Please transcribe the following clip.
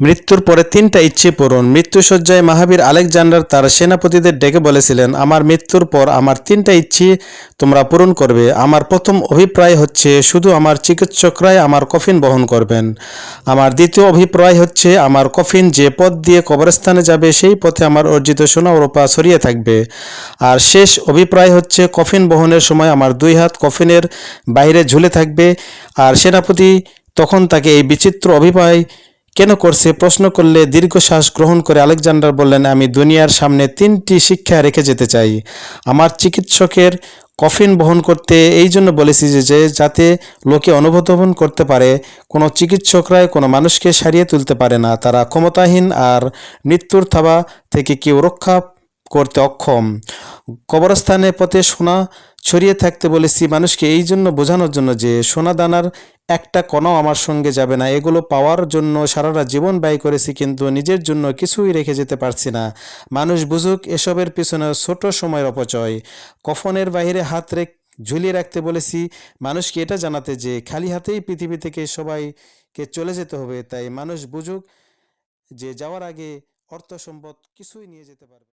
মৃত্যুর পরে তিনটা ইচ্ছে পূরণ। মৃত্যুসজ্জায় মাহাবীর আলেকজান্ডার তার সেনাপতিদের ডেকে বলেছিলেন, আমার মৃত্যুর পর আমার তিনটা ইচ্ছে তোমরা পূরণ করবে। আমার প্রথম অভিপ্রায় হচ্ছে, শুধু আমার চিকিৎসকরাই আমার কফিন বহন করবেন। আমার দ্বিতীয় অভিপ্রায় হচ্ছে, আমার কফিন যে পথ দিয়ে কবরস্থানে যাবে, সেই পথে আমার অর্জিত সোনা রূপা ছড়িয়ে থাকবে। আর শেষ অভিপ্রায় হচ্ছে, কফিন বহনের সময় আমার দুই হাত কফিনের বাইরে ঝুলে থাকবে। আর সেনাপতি তখন তাকে এই বিচিত্র অভিপ্রায় কেন করছে? প্রশ্ন করলে দীর্ঘশ্বাস গ্রহণ করে আলেকজান্ডার বললেন, আমি দুনিয়ার সামনে তিনটি শিক্ষা রেখে যেতে চাই। আমার চিকিৎসকের কফিন বহন করতে এই জন্য বলেছি যে যাতে লোকে অনুবোধন করতে পারে, কোনো চিকিৎসকরাই কোনো মানুষকে সারিয়ে তুলতে পারে না। তারা ক্ষমতাহীন আর মৃত্যুর থাবা থেকে কেউ রক্ষা করতে অক্ষম। কবরস্থানে পথে সোনা ছড়িয়ে থাকতে বলেছি, মানুষকে এই জন্য বোঝানোর জন্য যে সোনা দানার একটা কণাও আমার সঙ্গে যাবে না। এগুলো পাওয়ার জন্য সারাটা জীবন ব্যয় করেছি, কিন্তু নিজের জন্য কিছুই রেখে যেতে পারছি না। মানুষ বুঝুক, এসবের পিছনে ছোট সময়ের অপচয়। কফনের বাইরে হাত রেখ, ঝুলিয়ে রাখতে বলেছি, মানুষকে এটা জানাতে যে খালি হাতেই পৃথিবী থেকে সবাইকে চলে যেতে হবে। তাই মানুষ বুঝুক যে যাওয়ার আগে অর্থ সম্পদ কিছুই নিয়ে যেতে পারবে